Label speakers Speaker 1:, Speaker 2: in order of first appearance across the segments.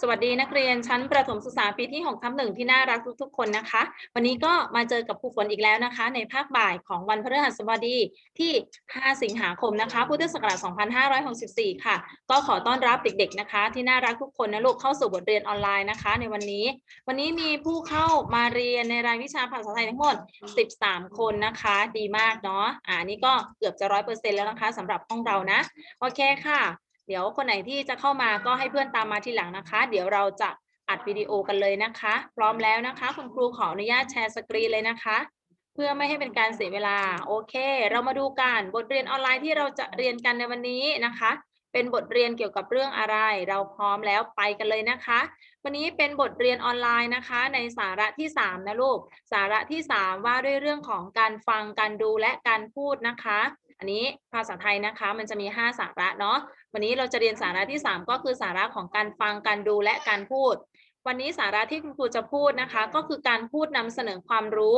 Speaker 1: สวัสดีนักเรียนชั้นประถมศึกษาปีที่6ทับหนึ่งที่น่ารักทุกๆคนนะคะ วันนี้ก็มาเจอกับครูฝนอีกแล้วนะคะ ในภาคบ่ายของวันพฤหัสบดีที่ 5 สิงหาคมนะคะ พุทธศักราช 2564 ค่ะ ก็ขอต้อนรับเด็กๆนะคะ ที่น่ารักทุกคนนะลูกเข้าสู่บทเรียนออนไลน์นะคะ ในวันนี้ วันนี้มีผู้เข้ามาเรียนในรายวิชาภาษาไทยทั้งหมด 13 คนนะคะ ดีมากเนาะอ่านี่ก็เกือบจะร้อยเปอร์เซ็นต์แล้วนะคะสำหรับห้องเรานะโอเคค่ะ เดี๋ยวคนไหนที่จะเข้ามาก็ให้เพื่อนตามมาทีหลังนะคะ เดี๋ยวเราจะอัดวิดีโอกันเลยนะคะ พร้อมแล้วนะคะ คุณครูขออนุญาตแชร์สกรีนเลยนะคะ เพื่อไม่ให้เป็นการเสียเวลา โอเค เรามาดูกันบทเรียนออนไลน์ที่เราจะเรียนกันในวันนี้นะคะ เป็นบทเรียนเกี่ยวกับเรื่องอะไร เราพร้อมแล้วไปกันเลยนะคะ วันนี้เป็นบทเรียนออนไลน์นะคะ ในสาระที่สามนะลูก สาระที่สามว่าด้วยเรื่องของการฟังการดูและการพูดนะคะ อันนี้ภาษาไทยนะคะมันจะมี 5 สาระเนาะวันนี้เราจะเรียนสาระที่ 3 ก็คือสาระของการฟังการดูและการพูดวันนี้สาระที่คุณครูจะพูดนะคะ ก็คือการพูดนำเสนอความรู้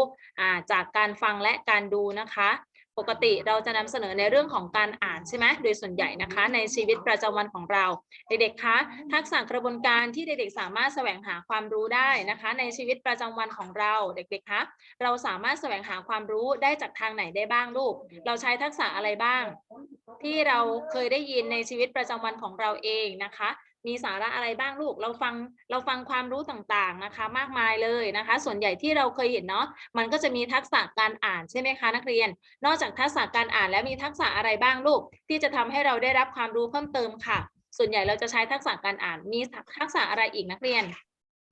Speaker 1: จากการฟังและการดูนะคะ ปกติเราจะนำเสนอในเรื่องของการอ่านใช่ไหมโดยส่วนใหญ่นะคะในชีวิตประจำวันของเรา เด็กๆคะทักษะกระบวนการที่เด็กๆสามารถแสวงหาความรู้ได้นะคะ ในชีวิตประจำวันของเราเด็กๆคะเราสามารถแสวงหาความรู้ได้จากทางไหนได้บ้างลูก เราใช้ทักษะอะไรบ้าง ที่เราเคยได้ยินในชีวิตประจำวันของเราเองนะคะ มีสาระอะไรบ้างลูก เราฟังเราฟังความรู้ต่างๆนะคะ มากมายเลยนะคะ ส่วนใหญ่ที่เราเคยเห็นเนาะมันก็จะมีทักษะการอ่านใช่ไหมคะนักเรียน นอกจากทักษะการอ่านแล้วมีทักษะอะไรบ้างลูก ที่จะทำให้เราได้รับความรู้เพิ่มเติมค่ะ ส่วนใหญ่เราจะใช้ทักษะการอ่านมีทักษะอะไรอีกนักเรียน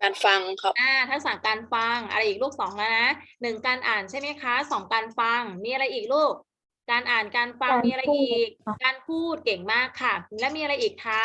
Speaker 2: การฟังครับ
Speaker 1: อ่าทักษะการฟังอะไรอีกลูกสองแล้วนะหนึ่งการอ่านใช่ไหมคะสองการฟังมีอะไรอีกลูก การอ่านการฟัง
Speaker 3: การ
Speaker 1: มีอะไร
Speaker 3: พูด
Speaker 1: อีก
Speaker 3: ค่ะ
Speaker 1: การพูดเก่งมากค่ะ และมีอะไรอีกคะ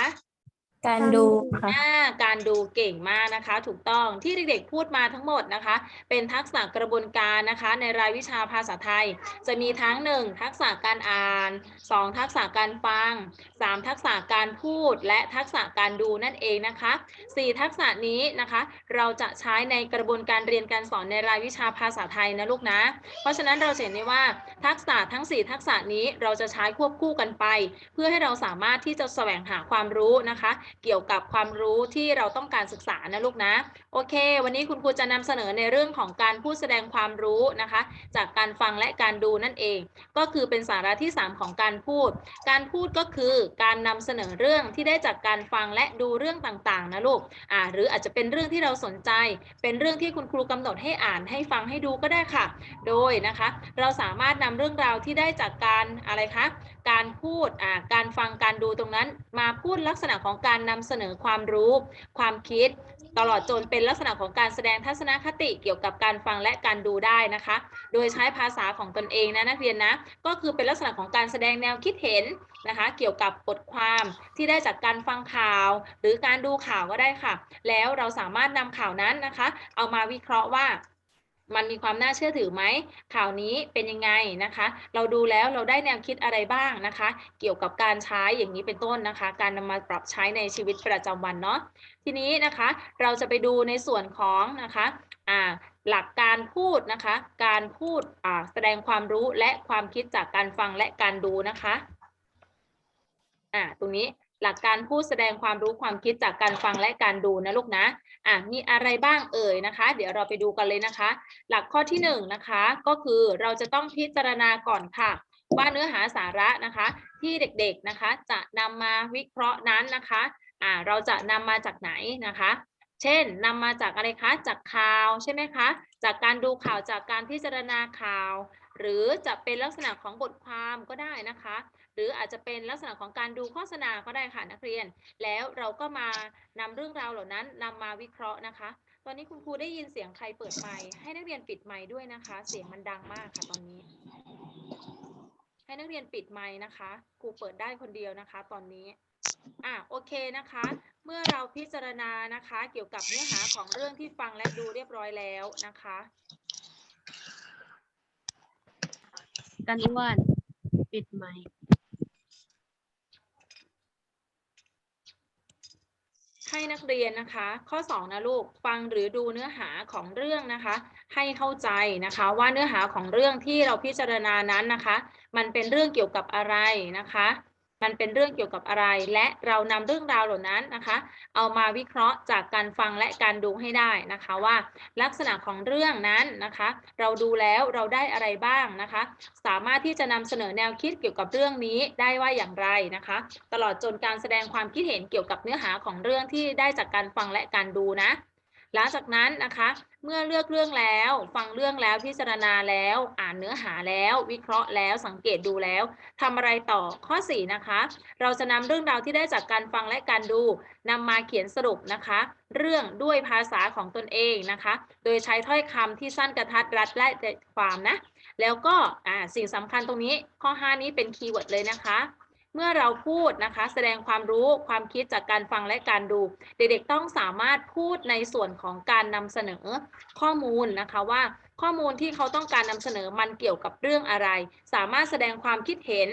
Speaker 3: การดูค่ะ
Speaker 1: อ่าการดูเก่งมากนะคะ ถูกต้องที่เด็กๆพูดมาทั้งหมดนะคะ เป็นทักษะกระบวนการนะคะ ในรายวิชาภาษาไทย จะมีทั้ง1ทักษะการอ่าน2ทักษะการฟัง3ทักษะการพูด และทักษะการดูนั่นเองนะคะ4ทักษะนี้นะคะ เราจะใช้ในกระบวนการเรียนการสอนในรายวิชาภาษาไทยนะลูกนะ เพราะฉะนั้นเราจะเห็นได้ว่าทักษะทั้ง4ทักษะนี้เราจะใช้ควบคู่กันไป เพื่อให้เราสามารถที่จะแสวงหาความรู้นะคะเกี่ยวกับความรู้ที่เราต้องการศึกษานะลูกนะ โอเค วันนี้คุณครูจะนำเสนอในเรื่องของการพูดแสดงความรู้นะคะ จากการฟังและการดูนั่นเอง ก็คือเป็นสาระที่ 3 ของการพูด การพูดก็คือการนำเสนอเรื่องที่ได้จากการฟังและดูเรื่องต่างๆนะลูกอ่าหรืออาจจะเป็นเรื่องที่เราสนใจ เป็นเรื่องที่คุณครูกำหนดให้อ่านให้ฟังให้ดูก็ได้ค่ะ โดยนะคะ เราสามารถนำเรื่องราวที่ได้จากการอะไรคะ การพูดอ่าการฟังการดูตรงนั้น มาพูดลักษณะของการนำเสนอความรู้ ความคิด ตลอดจนเป็นลักษณะของการแสดงทัศนคติเกี่ยวกับการฟังและการดูได้นะคะ โดยใช้ภาษาของตนเองนะนักเรียนนะ ก็คือเป็นลักษณะของการแสดงแนวคิดเห็นนะคะ เกี่ยวกับบทความที่ได้จากการฟังข่าว หรือการดูข่าวก็ได้ค่ะ แล้วเราสามารถนำข่าวนั้นนะคะ เอามาวิเคราะห์ว่า มันมีความน่าเชื่อถือไหม ข่าวนี้เป็นยังไงนะคะ เราดูแล้วเราได้แนวคิดอะไรบ้างนะคะ เกี่ยวกับการใช้อย่างนี้เป็นต้นนะคะ การนำมาปรับใช้ในชีวิตประจำวันเนาะ ทีนี้นะคะเราจะไปดูในส่วนของนะคะอ่าหลักการพูดนะคะ การพูดอ่าแสดงความรู้และความคิดจากการฟังและการดูนะคะอ่าตรงนี้ หลักการพูดแสดงความรู้ความคิดจากการฟังและการดูนะลูกนะอะมีอะไรบ้างเอ่ยนะคะ เดี๋ยวเราไปดูกันเลยนะคะ หลักข้อที่หนึ่งนะคะก็คือเราจะต้องพิจารณาก่อนค่ะ ว่าเนื้อหาสาระนะคะ ที่เด็กๆนะคะ จะนำมาวิเคราะห์นั้นนะคะอ่าเราจะนำมาจากไหนนะคะเช่นนำมาจากอะไรคะ จากข่าวใช่ไหมคะ จากการดูข่าวจากการพิจารณาข่าว หรือจะเป็นลักษณะของบทความก็ได้นะคะ หรืออาจจะเป็นลักษณะของการดูโฆษณาก็ได้ค่ะนักเรียน แล้วเราก็มานำเรื่องราวเหล่านั้นนำมาวิเคราะห์นะคะ ตอนนี้คุณครูได้ยินเสียงใครเปิดไมค์ให้นักเรียนปิดไมค์ด้วยนะคะ เสียงมันดังมากค่ะตอนนี้ ให้นักเรียนปิดไมค์นะคะครูเปิดได้คนเดียวนะคะ ตอนนี้อะโอเคนะคะ เมื่อเราพิจารณานะคะ เกี่ยวกับเนื้อหาของเรื่องที่ฟังและดูเรียบร้อยแล้วนะคะ
Speaker 3: กันอ้วนปิดไมค์
Speaker 1: ให้นักเรียนนะคะ ข้อ 2 นะลูกฟังหรือดูเนื้อหาของเรื่องนะคะ ให้เข้าใจนะคะว่าเนื้อหาของเรื่องที่เราพิจารณานั้นนะคะ มันเป็นเรื่องเกี่ยวกับอะไรนะคะ มันเป็นเรื่องเกี่ยวกับอะไร และเรานำเรื่องราวเหล่านั้นนะคะ เอามาวิเคราะห์จากการฟังและการดูให้ได้นะคะว่า ลักษณะของเรื่องนั้นนะคะ เราดูแล้วเราได้อะไรบ้างนะคะ สามารถที่จะนำเสนอแนวคิดเกี่ยวกับเรื่องนี้ได้ว่าอย่างไรนะคะ ตลอดจนการแสดงความคิดเห็นเกี่ยวกับเนื้อหาของเรื่องที่ได้จากการฟังและการดูนะ หลังจากนั้นนะคะ เมื่อเลือกเรื่องแล้ว ฟังเรื่องแล้วพิจารณาแล้ว อ่านเนื้อหาแล้ว วิเคราะห์แล้วสังเกตดูแล้วทำอะไรต่อข้อ 4 นะคะ เราจะนำเรื่องราวที่ได้จากการฟังและการดูนำมาเขียนสรุปนะคะ เรื่องด้วยภาษาของตนเองนะคะ โดยใช้ถ้อยคำที่สั้นกระทัดรัดและใจความนะ แล้วก็สิ่งสำคัญตรงนี้ข้อ 5 นี้เป็นคีย์เวิร์ดเลยนะคะ เมื่อเราพูดนะคะ แสดงความรู้ความคิดจากการฟังและการดู เด็กๆต้องสามารถพูดในส่วนของการนำเสนอข้อมูลนะคะว่าข้อมูลที่เขาต้องการนำเสนอมันเกี่ยวกับเรื่องอะไร สามารถแสดงความคิดเห็น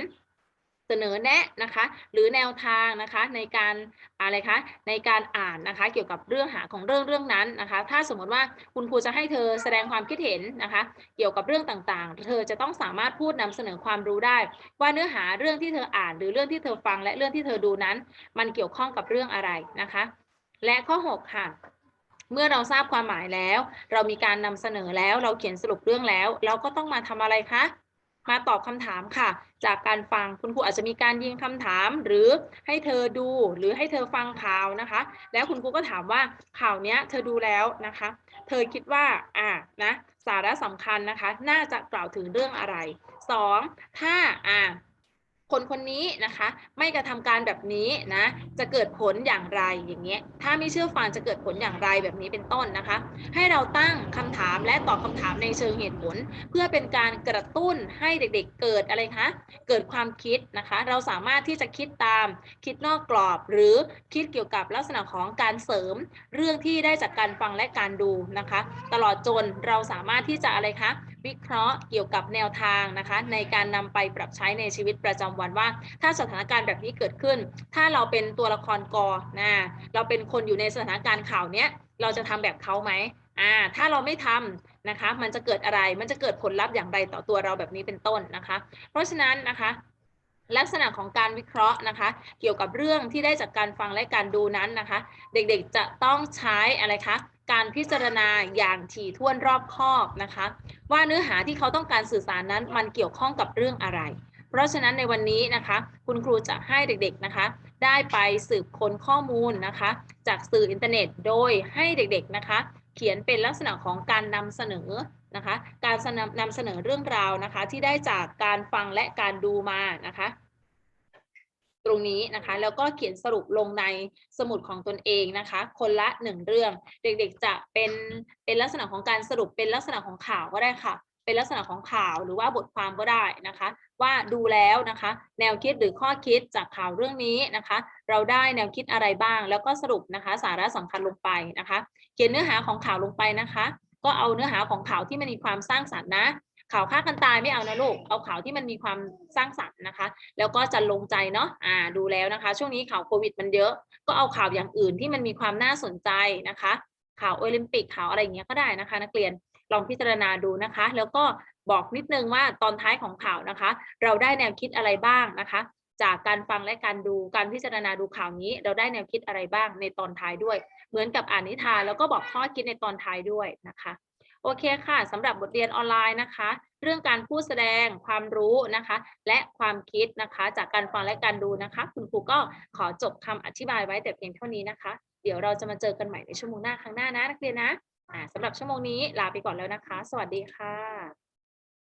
Speaker 1: เสนอแนะนะคะ หรือแนวทางนะคะในการอะไรคะในการอ่านนะคะ เกี่ยวกับเรื่องหาของเรื่องเรื่องนั้นนะคะ ถ้าสมมติว่าคุณครูจะให้เธอแสดงความคิดเห็นนะคะ เกี่ยวกับเรื่องต่างๆ เธอจะต้องสามารถพูดนำเสนอความรู้ได้ ว่าเนื้อหาเรื่องที่เธออ่าน หรือเรื่องที่เธอฟังและเรื่องที่เธอดูนั้น มันเกี่ยวข้องกับเรื่องอะไรนะคะ และข้อ 6 ค่ะเมื่อเราทราบความหมายแล้ว เรามีการนำเสนอแล้ว เราเขียนสรุปเรื่องแล้ว เราก็ต้องมาทำอะไรคะ มาตอบคำถามค่ะ จากการฟังคุณครูอาจจะมีการยิงคำถาม หรือให้เธอดูหรือให้เธอฟังข่าวนะคะ แล้วคุณครูก็ถามว่าข่าวเนี้ยเธอดูแล้วนะคะ เธอคิดว่าอ่านะสาระสำคัญนะคะ น่าจะกล่าวถึงเรื่องอะไรสองถ้าอ่า คนคนนี้นะคะไม่กระทำการแบบนี้นะจะเกิดผลอย่างไรอย่างเงี้ยถ้าไม่เชื่อฟังจะเกิดผลอย่างไรแบบนี้เป็นต้นนะคะ ให้เราตั้งคำถามและตอบคำถามในเชิงเหตุผล เพื่อเป็นการกระตุ้นให้เด็กๆเกิดอะไรคะเกิดความคิดนะคะ เราสามารถที่จะคิดตามคิดนอกกรอบ หรือคิดเกี่ยวกับลักษณะของการเสริม เรื่องที่ได้จากการฟังและการดูนะคะ ตลอดจนเราสามารถที่จะอะไรคะวิเคราะห์เกี่ยวกับแนวทางนะคะ ในการนำไปปรับใช้ในชีวิตประจำวันว่า ถ้าสถานการณ์แบบนี้เกิดขึ้น ถ้าเราเป็นตัวละครกอนะเราเป็นคนอยู่ในสถานการณ์ข่าวเนี้ยเราจะทำแบบเขาไหมอ่าถ้าเราไม่ทำนะคะ มันจะเกิดอะไร มันจะเกิดผลลัพธ์อย่างไรต่อตัวเราแบบนี้เป็นต้นนะคะ เพราะฉะนั้นนะคะลักษณะของการวิเคราะห์นะคะ เกี่ยวกับเรื่องที่ได้จากการฟังและการดูนั้นนะคะ เด็กๆจะต้องใช้อะไรคะ การพิจารณาอย่างถี่ถ้วนรอบคอบนะคะ ว่าเนื้อหาที่เขาต้องการสื่อสารนั้นมันเกี่ยวข้องกับเรื่องอะไร เพราะฉะนั้นในวันนี้นะคะ คุณครูจะให้เด็กๆนะคะ ได้ไปสืบค้นข้อมูลนะคะ จากสื่ออินเทอร์เน็ตโดยให้เด็กๆนะคะ เขียนเป็นลักษณะของการนำเสนอนะคะ การนำนำเสนอเรื่องราวนะคะ ที่ได้จากการฟังและการดูมานะคะ ตรงนี้นะคะ แล้วก็เขียนสรุปลงในสมุดของตนเองนะคะ คนละหนึ่งเรื่อง เด็กๆจะเป็นเป็นลักษณะของการสรุปเป็นลักษณะของข่าวก็ได้ค่ะ เป็นลักษณะของข่าวหรือว่าบทความก็ได้นะคะ ว่าดูแล้วนะคะ แนวคิดหรือข้อคิดจากข่าวเรื่องนี้นะคะ เราได้แนวคิดอะไรบ้าง แล้วก็สรุปนะคะ สาระสำคัญลงไปนะคะ เขียนเนื้อหาของข่าวลงไปนะคะ ก็เอาเนื้อหาของข่าวที่มันมีความสร้างสรรค์นะ ข่าวฆ่ากันตายไม่เอานะลูก เอาข่าวที่มันมีความสร้างสรรค์นะคะ แล้วก็จะลงใจเนาะ อ่า ดูแล้วนะคะ ช่วงนี้ข่าวโควิดมันเยอะ ก็เอาข่าวอย่างอื่นที่มันมีความน่าสนใจนะคะ ข่าวโอลิมปิก ข่าวอะไรอย่างเงี้ยก็ได้นะคะ นักเรียน ลองพิจารณาดูนะคะ แล้วก็บอกนิดนึงว่าตอนท้ายของข่าวนะคะ เราได้แนวคิดอะไรบ้างนะคะ จากการฟังและการดู การพิจารณาดูข่าวนี้ เราได้แนวคิดอะไรบ้างในตอนท้ายด้วย เหมือนกับอ่านนิทานแล้วก็บอกข้อคิดในตอนท้ายด้วยนะคะ โอเคค่ะสำหรับบทเรียนออนไลน์นะคะ เรื่องการพูดแสดงความรู้นะคะ และความคิดนะคะ จากการฟังและการดูนะคะ คุณครูก็ขอจบคำอธิบายไว้แต่เพียงเท่านี้นะคะ เดี๋ยวเราจะมาเจอกันใหม่ในชั่วโมงหน้าครั้งหน้านะนักเรียนนะะสำหรับชั่วโมงนี้ลาไปก่อนแล้วนะคะ สวัสดีค่ะ